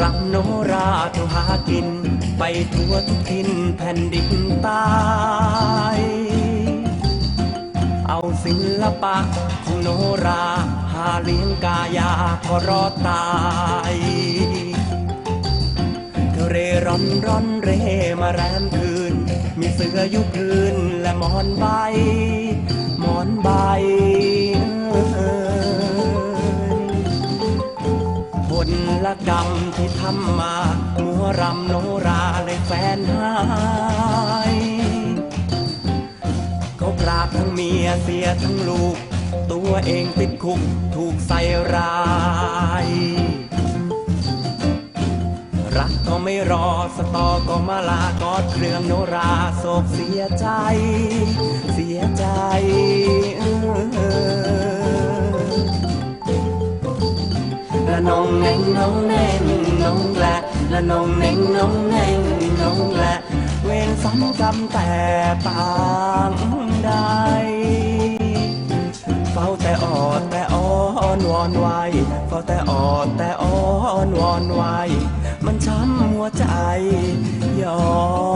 รำโนราเที่ยวหากิน ไปทั่วทุกทินแผ่นดินใตายเอาศิลปะของโนรา หาเลี้ยงกายาก็รอดตายเธอเร่ร่อนร่อนเร่มาแรมคืน มีเสืออยู่พื้นและหมอนใบ ลกรรมที่ทำมามัวรำโนราเลยแฟนหายเขาปราบทั้งเมียเสียทั้งลูก ตัวเองติดคุกถูกใส่ร้าย รักก็ไม่รอสตอก็มาลากอดเครื่องโนราโศกเสียใจเสียใจ น้องเน่งนงแหละละนองเน่งน้องเน่งน้องแหละเวรซ้ำกรรมแต่ปางใดเฝ้าแต่ออดแต่อ้อนวอนไวเฝ้าแต่ออดแต่อ้อนวอนไวมันช้ำหัวใจยอม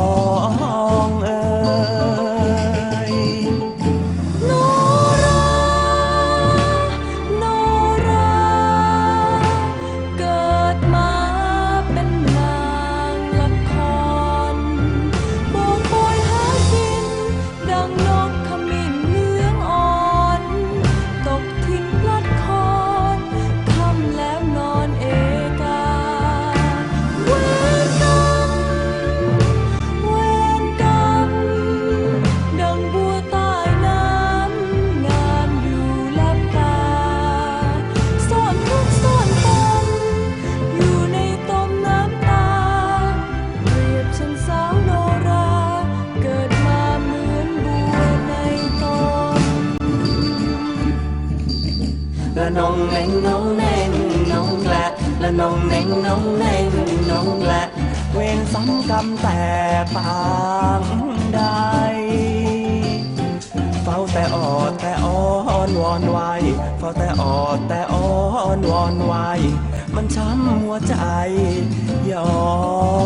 ละนองเน่งน้องเน่งน้องแหละละนองเน่งน้องเน่งน้องแหละเวรซ้ำกรรมแต่ปางใดเฝ้าแต่ออดแต่อ้อนวอนไวเฝ้าแต่ออดแต่อ้อนวอนไวมันช้ำหัวใจยอง